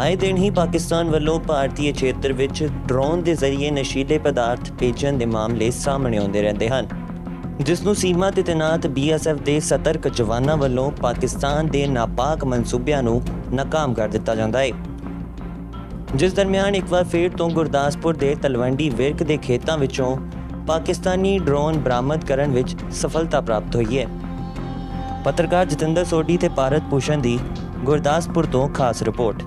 ਆਏ ਦਿਨ ਹੀ ਪਾਕਿਸਤਾਨ ਵੱਲੋਂ ਭਾਰਤੀ ਖੇਤਰ ਵਿੱਚ ਡਰੋਨ ਦੇ ਜ਼ਰੀਏ ਨਸ਼ੀਲੇ ਪਦਾਰਥ ਭੇਜਣ ਦੇ ਮਾਮਲੇ ਸਾਹਮਣੇ ਆਉਂਦੇ ਰਹਿੰਦੇ ਹਨ, ਜਿਸ ਨੂੰ ਸੀਮਾ ਤੇ ਤੈਨਾਤ ਬੀਐਸਐਫ ਦੇ ਸਤਰਕ ਜਵਾਨਾਂ ਵੱਲੋਂ ਪਾਕਿਸਤਾਨ ਦੇ ਨਾਪਾਕ ਮਨਸੂਬਿਆਂ ਨੂੰ ਨਾਕਾਮ ਕਰ ਦਿੱਤਾ ਜਾਂਦਾ ਹੈ। ਜਿਸ ਦਰਮਿਆਨ ਇੱਕ ਵਾਰ ਫੇਰ ਤੋਂ ਗੁਰਦਾਸਪੁਰ ਦੇ ਤਲਵੰਡੀ ਵਿਰਕ ਦੇ ਖੇਤਾਂ ਵਿੱਚੋਂ ਪਾਕਿਸਤਾਨੀ ਡਰੋਨ ਬਰਾਮਦ ਕਰਨ ਵਿੱਚ ਸਫਲਤਾ ਪ੍ਰਾਪਤ ਹੋਈ ਹੈ। ਪੱਤਰਕਾਰ ਜਤਿੰਦਰ ਸੋਢੀ ਤੇ ਭਾਰਤ ਭੂਸ਼ਣ ਦੀ ਗੁਰਦਾਸਪੁਰ ਤੋਂ ਖਾਸ ਰਿਪੋਰਟ।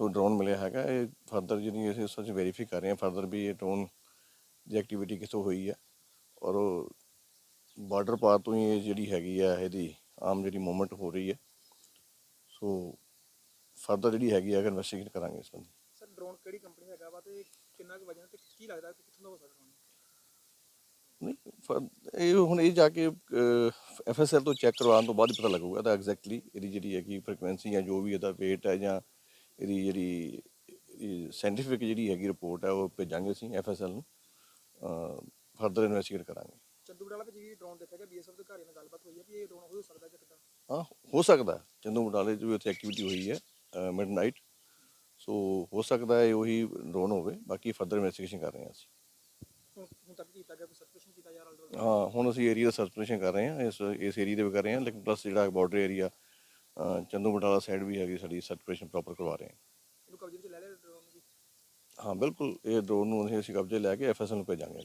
ਤੋਂ ਡਰੋਨ ਮਿਲਿਆ ਹੈਗਾ। ਇਹ ਫਰਦਰ ਜਿਹੜੀ ਅਸੀਂ ਸੱਚ ਵੈਰੀਫਾਈ ਕਰ ਰਹੇ ਹਾਂ ਫਰਦਰ ਵੀ ਇਹ ਡਰੋਨ ਦੀ ਐਕਟੀਵਿਟੀ ਕਿੱਥੋਂ ਹੋਈ ਹੈ ਔਰ ਬਾਰਡਰ ਪਾਰ ਤੋਂ ਹੀ ਇਹ ਜਿਹੜੀ ਹੈਗੀ ਆ ਇਹਦੀ ਆਮ ਜਿਹੜੀ ਮੂਵਮੈਂਟ ਹੋ ਰਹੀ ਹੈ ਸੋ ਫਰਦਰ ਜਿਹੜੀ ਹੈਗੀ ਹੈ ਇਨਵੈਸਟੀਗੇਟ ਕਰਾਂਗੇ ਇਸ ਬੰਦੇ ਸਰ ਡਰੋਨ ਕਿਹੜੀ ਕੰਪਨੀ ਦਾ ਹੈਗਾ ਵਾ ਤੇ ਕਿੰਨਾ ਕੁ ਵਜਨ ਤੇ ਕੀ ਲੱਗਦਾ ਕਿ ਕਿੱਥੋਂ ਦਾ ਹੋ ਸਕਦਾ ਡਰੋਨ ਨਹੀਂ ਫਰ- ਇਹ ਹੁਣ ਇਹ ਜਾ ਕੇ ਐਫਐਸਐਲ ਤੋਂ ਚੈੱਕ ਕਰਵਾਉਣ ਤੋਂ ਬਾਅਦ ਹੀ ਪਤਾ ਲੱਗੂਗਾ ਤਾਂ ਐਗਜ਼ੈਕਟਲੀ ਇਹਦੀ ਜਿਹੜੀ ਹੈਗੀ ਫ੍ਰੀਕੁਐਂਸੀ ਜਾਂ ਜੋ ਵੀ ਇਹਦਾ weight ਹੈ ਜਾਂ ਇਹਦੀ ਜਿਹੜੀ ਸਾਇੰਟੀਫਿਕ ਜਿਹੜੀ ਹੈਗੀ ਰਿਪੋਰਟ ਹੈ ਉਹ ਭੇਜਾਂਗੇ ਅਸੀਂ ਐਫਐਸਐਲ ਨੂੰ ਫਰਦਰ ਇਨਵੈਸਟੀਗੇਟ ਕਰਾਂਗੇ। ਚੰਦੂਗੜ੍ਹ ਵਾਲਾ ਵਿੱਚ ਜੀ ਡਰੋਨ ਦੇਖਿਆ ਗਿਆ ਬੀਐਸਐਫ ਦੇ ਘਰ ਨਾਲ ਗੱਲਬਾਤ ਹੋਈ ਹੈ ਵੀ ਇਹ ਡਰੋਨ ਹੋ ਸਕਦਾ ਜਾਂ ਕਿੱਦਾਂ? ਹਾਂ ਹੋ ਸਕਦਾ ਹੈ। ਚੰਦੂ ਬਟਾਲੇ 'ਚ ਵੀ ਉੱਥੇ ਐਕਟੀਵਿਟੀ ਹੋਈ ਹੈ ਮਿਡਨਾਈਟ ਸੋ ਹੋ ਸਕਦਾ ਹੈ ਉਹੀ ਡਰੋਨ ਹੋਵੇ ਬਾਕੀ ਫਰਦਰ ਇਨਵੈਸਟੀਗੇਸ਼ਨ ਕਰ ਰਹੇ ਹਾਂ ਅਸੀਂ। ਹੁਣ ਹੁਣ ਤੱਕ ਕੀਤਾ ਗਿਆ ਕੋਈ ਸਰਟੀਫਿਕੇਸ਼ਨ ਕੀਤਾ ਜਾ ਰਿਹਾ ਹਾਂ ਹੁਣ ਅਸੀਂ ਏਰੀਆ ਦਾ ਸਰਪ੍ਰੇਸ਼ਨ ਕਰ ਰਹੇ ਹਾਂ ਇਸ ਇਸ ਏਰੀਆ ਦੇ ਵੀ ਕਰ ਰਹੇ ਹਾਂ ਲੇਕਿਨ ਪਲੱਸ ਜਿਹੜਾ border area Chandu Batala side ਵੀ ਹੈਗੀ ਸਾਡੀ ਸਰਪ੍ਰੇਸ਼ਨ ਪ੍ਰੋਪਰ ਕਰਵਾ ਰਹੇ ਹਾਂ। ਇਹਨੂੰ ਕਬਜ਼ੇ ਵਿੱਚ ਲੈ ਲਿਆ ਡਰੋਨ ਨੂੰ ਜੀ ਹਾਂ ਬਿਲਕੁਲ ਇਹ ਡਰੋਨ ਨੂੰ ਅਸੀਂ ਕਬਜ਼ੇ ਲੈ ਕੇ ਐਫਐਸਐਲ ਨੂੰ ਭੇਜਾਂਗੇ।